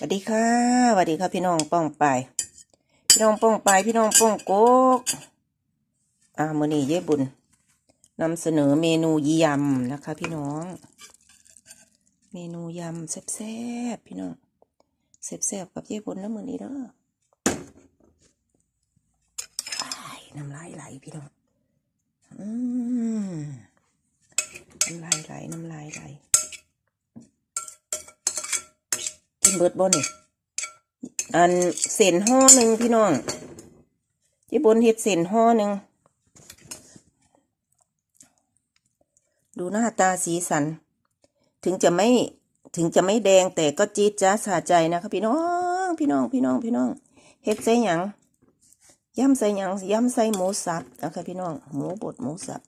สวัสดีค่ะสวัสดีค่ะพี่น้องป้องไปพี่น้องป้องไปพี่น้องป้องโกกอ่ามือนี้เย้บุญนำเสนอเมนูยำนะคะ พี่น้อง เมนูยำแซ่บๆพี่น้องแซ่บๆกับเย้บุญแล้วมือนี้เด้ออ้ายน้ำลายไหลพี่น้อง อืมน้ำลายไหลน้ำลายไหล กินเบิดบ่นี่อันเส้นห่อหนึ่งพี่น้องที่บนเฮ็ดเส้นห่อหนึ่งดูหน้าตาสีสัน ถึงจะไม่ถึงจะไม่แดงแต่ก็จี๊ดจ้าสะใจนะคะพี่น้องพี่น้องพี่น้องพี่น้องเฮ็ดใส่หยังยำใส่หยังยำใส่หมูสับนะคะพี่น้องหมูบดหมูสับ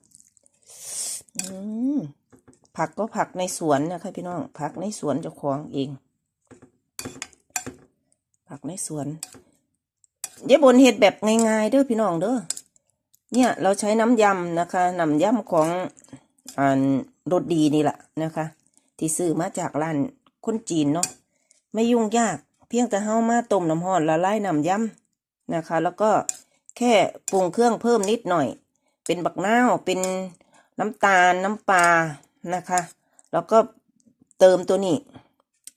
ผักก็ผักในสวนนะคะพี่น้องผักในสวนเจ้าของเอง ผักในสวนเดี๋ยบนเห็ดแบบง่ายๆเด้อพี่น้องเด้อเนี่ยเราใช้น้ำยำนะคะน้ำยำของอ่ารสดีนี่แหละนะคะ ที่ซื้อมาจากร้านคนจีนเนาะไม่ยุ่งยากเพียงแต่เฮามาต้มน้ำร้อนละลายน้ำยำนะคะ แล้วก็แค่ปรุงเครื่องเพิ่มนิดหน่อย เป็นบักนาวเป็นน้ำตาลน้ำปลานะคะ แล้วก็เติมตัวนี้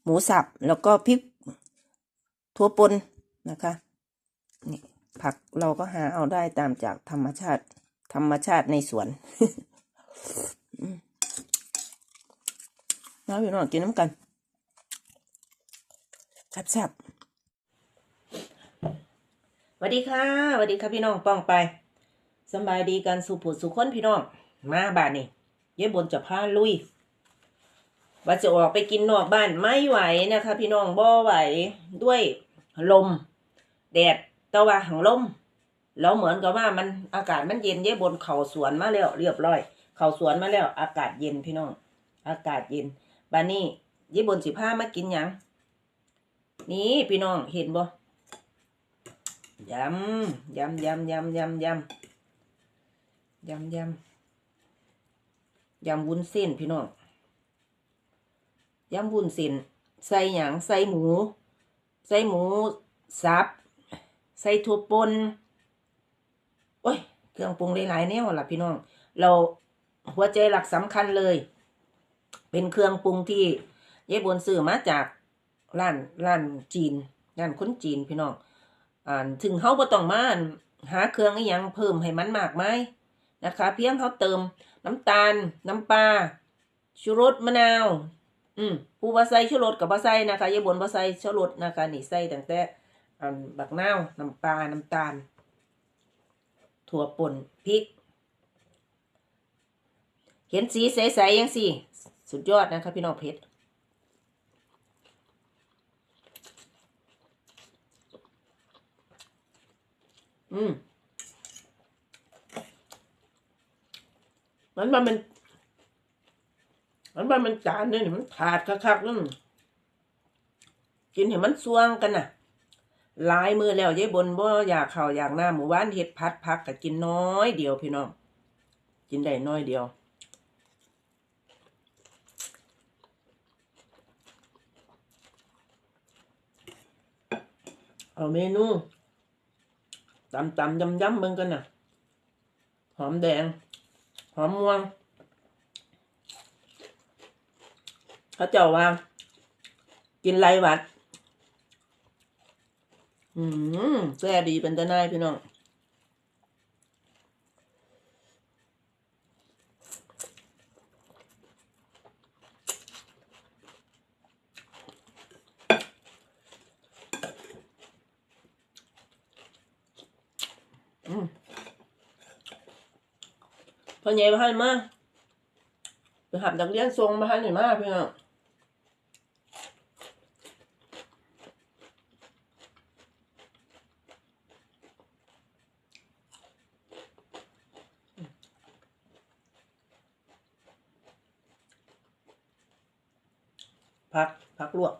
หมูสับแล้วก็พริก ทั่วปนนะคะ นี่ผักเราก็หาเอาได้ตามจากธรรมชาติ ธรรมชาติในสวนน้าพี่น้องกินน้ำกันแซ่บๆสวัสดีค่ะสวัสดีค่ะพี่น้องป้องไปสบายดีกันสุผุสุขคนพี่น้อง มาบ้านนี่เย้บนจะพาลุย ว่าจะออกไปกินนอกบ้านไม่ไหวนะคะ พี่น้องบ่ไหวด้วยลม แดดตะวันของลมแล้วเหมือนกับว่ามันอากาศมันเย็นเย้บนเขาสวนมาแล้วเรียบร้อย เขาสวนมาแล้ว อากาศเย็นพี่น้อง อากาศเย็นบานนี้เย้บนสิผ้ามากินยังนี่พี่น้องเห็นบ่ยำยำยำยำยำยำยำยำยำวุ้นเส้นพี่น้อง ยำวุ้นเส้นใส่หยังใส่หมู ใส่หมูสับ ใส่ถั่วป่นโอ้ย เครื่องปรุงหลายๆแนวล่ะพี่น้อง เราหัวใจหลักสำคัญเลย เป็นเครื่องปรุงที่ยายบนซื้อมาจากร้านร้านจีนร้านคนจีนพี่น้องอ่าถึงเขาบ่ต้องมาหาเครื่องอีหยังเพิ่มให้มันมากมายนะคะ เพียงเขาเติมน้ำตาล น้ำปลาชูรสมะนาว อืมผู้บ่ใส่ชูรสกับบ่ใส่นะคะยายบนบ่ใส่ชูรสนะคะนี่ใส่ตั้งแต่อันบักนาวน้ำปลาน้ำตาล ถั่วป่นพริก เห็นสีใสๆยังสิสุดยอดนะคะพี่น้องเพชรอืมมันมันมัน มันว่ามันจานเนี่ยมันขาดคักๆนั่นกินเห็นมันสวงกันน่ะหลายมือแล้วยายบนบ่อยากเข่าวอยากหน้าหมู่บ้านเฮ็ดพัดพักก็กินน้อยเดียวพี่น้องกินได้น้อยเดียวเอาเมนูตำตำยำยำเบิ่งกันน่ะหอมแดง หอมม่วง เขาเจ้าว่า กินไรหวัด อืมแซ่ดีเป็นตะนายพี่น้องอืมพ่อใหญ่มาให้มาไปหับนักเรียนทรงมาให้หน่อยมากพี่น้อง พัก พักลวก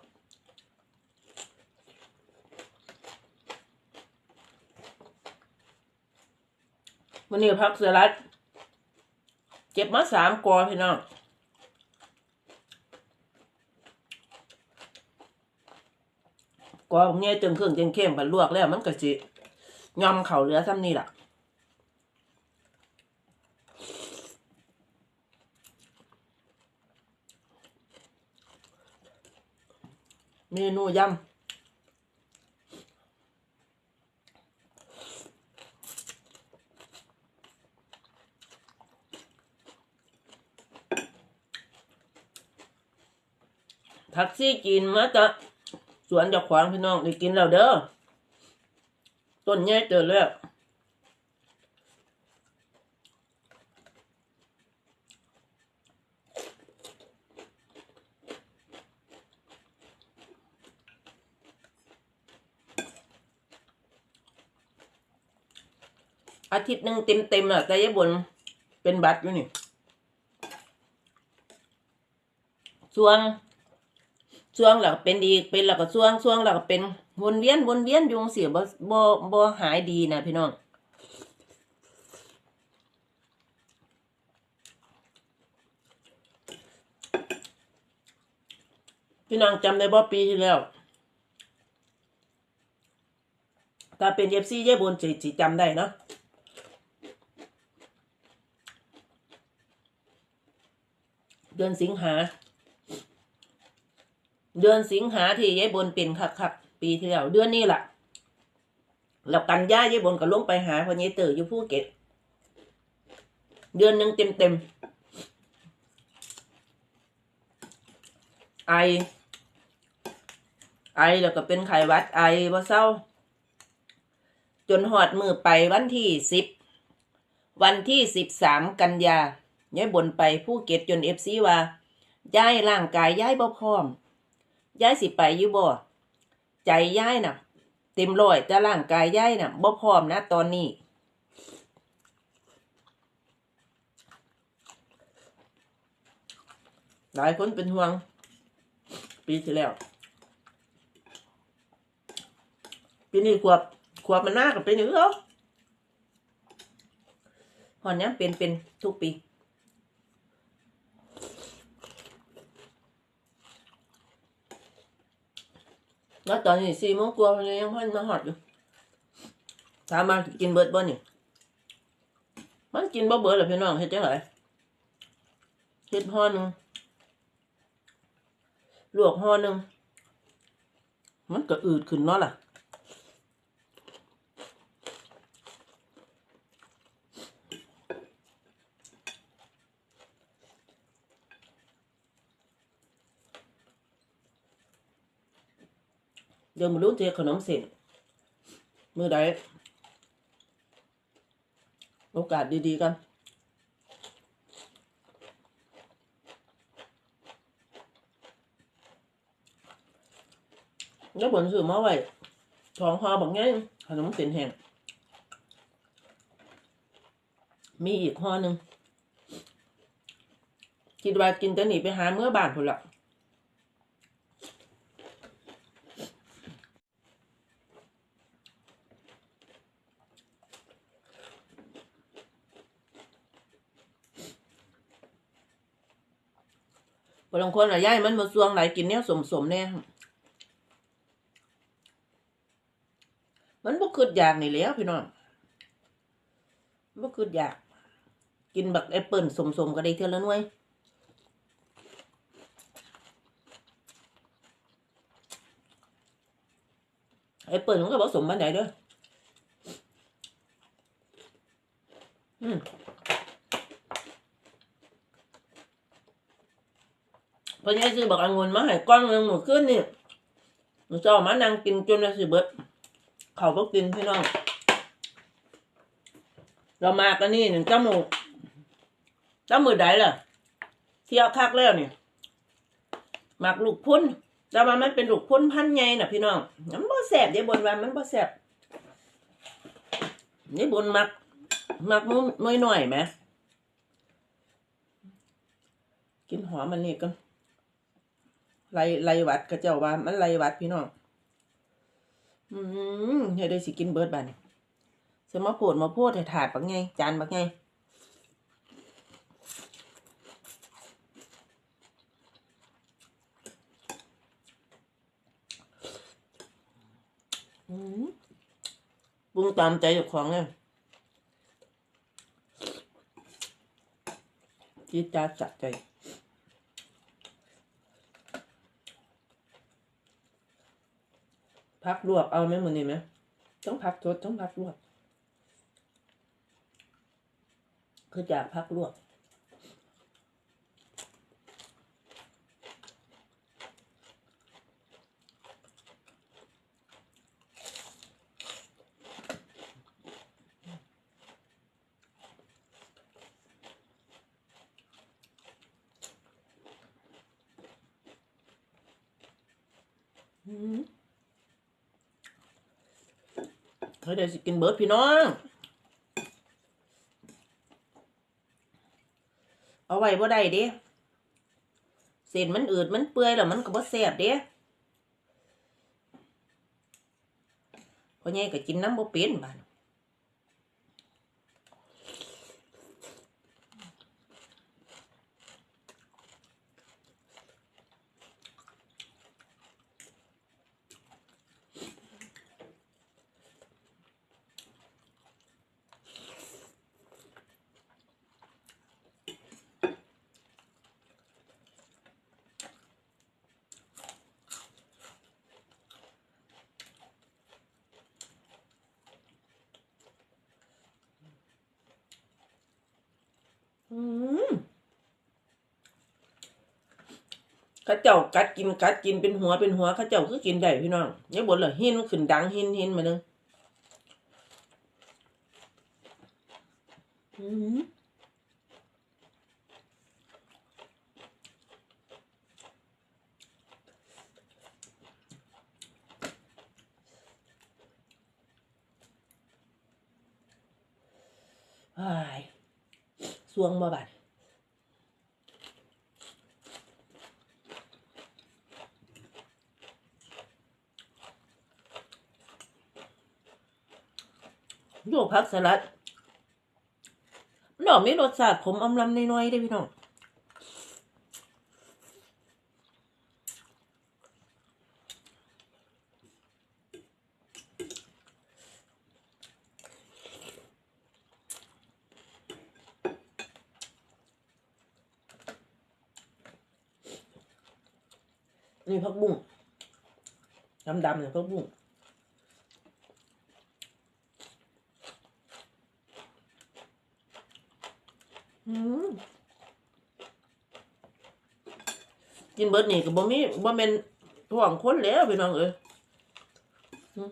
วันนี้พักเสือรัดเก็บมาสามกอพี่น้องกอเนี่ยจึงเครื่องจึงเข้มกันลวกแล้วมันก็สิยอมเข่าเหลือซ้ำนี่แหละเมนูยำ ทักซี่กินมาจะสวนจากขวางพี่น้องได้กินแล้วเด้อต้นใหญ่เจอแล้วอาทิตย์หนึ่งเต็มเต็มๆอะแต่ยายบนเป็นบัตรอยู่นี่ช่วง ช่วงแล้วก็เป็นอีกเป็นแล้วก็ช่วงช่วงแล้วก็เป็นวนเวียนวนเวียนยุงเสียบ่บ่บ่หายดีนะพี่น้องพี่น้องจำได้บ่ปีที่แล้วถ้าเป็นเอฟซีเย่บนจิจิจำได้เนาะเดือนสิงหา เดือนสิงหาที่ยายบนเป็นคักคักๆปีที่แล้วเดือนนี้ล่ะแล้วกันย่ายายบนก็ลงไปหาพอยายเตออยู่ภูเก็ตเดือนหนึ่งเต็มเต็มๆไอ ไอแล้วก็เป็นไข้หวัดไอบ่เศร้า จนหอดมือไปวันที่สิบวันที่สิบสามกันยายายบนไปภูเก็ตจนเอฟซีว่าย้ายร่างกายย้ายบ่พร้อม ย้ายสิไปอยู่บ่ใจย้ายน่ะ เต็มร้อยแต่ร่างกายย้ายน่ะบ่พร้อมนะตอนนี้หลายคนเป็นห่วง ปีที่แล้ว ปีนี้ขวบขวบมันมากกับปีนี้เหรอหอนเนี้ยเป็นเป็นทุกปี แล้วตอนนี้สี่โมงกว่ามันยังพันมาหอดอยู่ถามมากินเบิดบ่นี่มันกินบ่เบิดหรอพี่น้องเฮ็ดจังไงเฮ็ดห่อหนึ่งลวกห่อหนึ่งมันก็อืดขึ้นเนาะล่ะ เดี๋ยวมารู้เจอขนมเส้นมือใดโอกาสดีๆกันแล้วผลสื่อมาไว้ทองหอบอกไงขนมเส้นแห้งมีอีกห่อหนึ่งคิดว่ากินจะหนีไปหาเมื่อบานผลละ บางคนอะย่ายมันมาซวงไหลกินเนี้ยสมสมเนี่ยมันบ่คืดอยากนี่แล้วพี่น้องบ่คืดอยาก กินแบักแอปเปิลสมสมๆก็ได้เท่าละหน่วยแอปเปิลมันก็ผสมบันไดเด้ออืม พอใหญซื้อบักองุ่นมาให้ก้อนหนึงหมดขึ้นนี่หนูจะเอามานั่งกินจนสิเบิดเขาก็กินพี่น้อง เรามากันนี่หนึ่งจ้าหมูจ้ามือใดล่ะ เที่ยวคักแล้วเนี่ยหมักลูกพุ่นแต่ว่ามันเป็นลูกพุ่นพันธุ์ใหญ่น่ะพี่น้องมันบ่แสบเดี๋ยวบนว่ามันบ่แสบนี่บนมักมักมุ้น้อยหน่อยไหมกินหอมมันนี่กัน ไล่ไล่หวัดก็เจ้าว่ามันไล่หวัดพี่น้องอืมเดี๋ยวได้สิกินเบิร์ดบานสมาโพดมาโพดให้ถาดบักไงจานบักไงอืมปรุงตามใจเจ้าของเลยจีดจาจัดใจ พักลวกเอาไหมมือนี้ไหมต้องพักทดต้องพักลวกคือจากพักลวกอืม เฮ้ยเดี๋ยวสิกินเบิร์ดพี่น้อง เอาไว้บ่ได้เด้เศษมันอืดมันเปื่อยแล้วมันก็บ่แซ่บเด้พ่อใหญ่ก็กินน้ำบ่เป็นบานอืมเข้าเจ้ากัดกินกัดกินเป็นหัวเป็นหัวเข้าเจ้าคือกินได้พี่น้องอย่าบ่นเลยหินขึ้นดังหินหินมานึงอืมอ้ายสวงบ่บาด โยกพักสลัดนออกมีรสชาติขมอำลำน้อยๆได้พี่น้องนี่พักบุ้งดำๆเนี่ยพักบุ้ง กินเบิดนี่ก็บ่มีบ่แม่นท้องคนแล้วพี่น้องเอ้ยอืม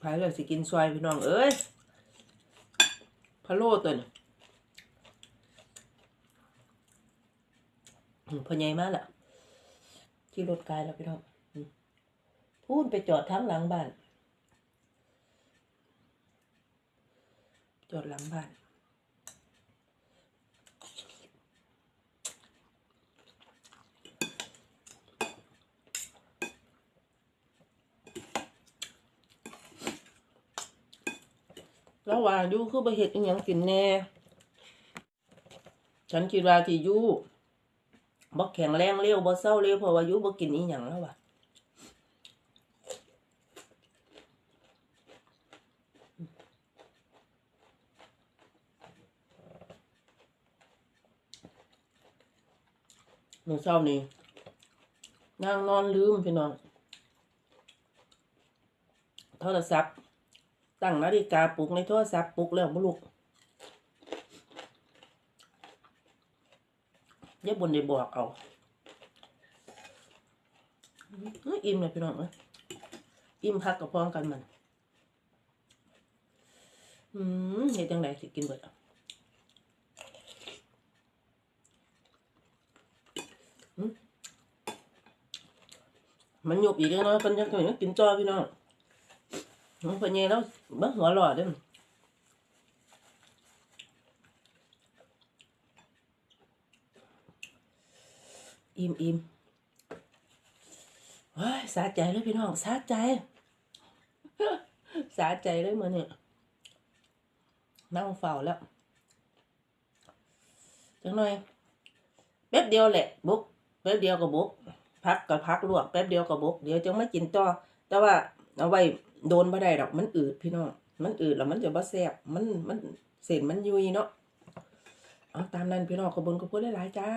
พายเลยสิกินซอยพี่น้องเอ้ยพะโล้ตัวนี้อืมพอใหญ่มากละที่รถกายแล้วพี่น้องพูนไปจอดทั้งหลังบ้าน จอดหลังบ้านแล้วว่าอยู่คือบ่เฮ็ดอีหยังกินแน่ ฉันคิดว่าที่อยู่บ่แข็งแรงเร็วบ่เศร้าเร็วเพราะว่าอยู่บ่กินอีหยังแล้วว่ะ มื้อเช้านี่นั่งนอนลืมพี่น้องโทรศัพท์ ตั้งนาฬิกาปลุกในโทรศัพท์ปลุกแล้วบ่ลุกย่าบนได้บอกเอาอื้ออิ่มเลยพี่น้องเอ้ยอิ่มพักกับพร้อมกันมัน อืมเฮ็ดจังไดสิกินเบิดอะอืม มันหยบอีกแล้วเนาะเพิ่นจังไดกินจอพี่น้องมันเพิ่นใหญ่แล้วเบิ่งหัวหลอดเด้ออิ่มอิ่มเฮ้ยสาใจเลยพี่น้องสาใจ สาใจเลยมือนี่นั่งเฝ้าแล้วจังหน่อยแป๊บเดียวแหละบุกแป๊บเดียวก็บุก พักกับพักลวกแป๊บเดียวกับบกเดี๋ยวจะไม่กินต่อแต่ว่าเอาไว้โดนบ่ได้ดอกมันอืดพี่น้องมันอืดแล้วมันจะบ่แซ่บมันมันเศษมันยุยเนาะเอาตามนั้นพี่น้องขอบคุญขอบคุณหลายๆจ้า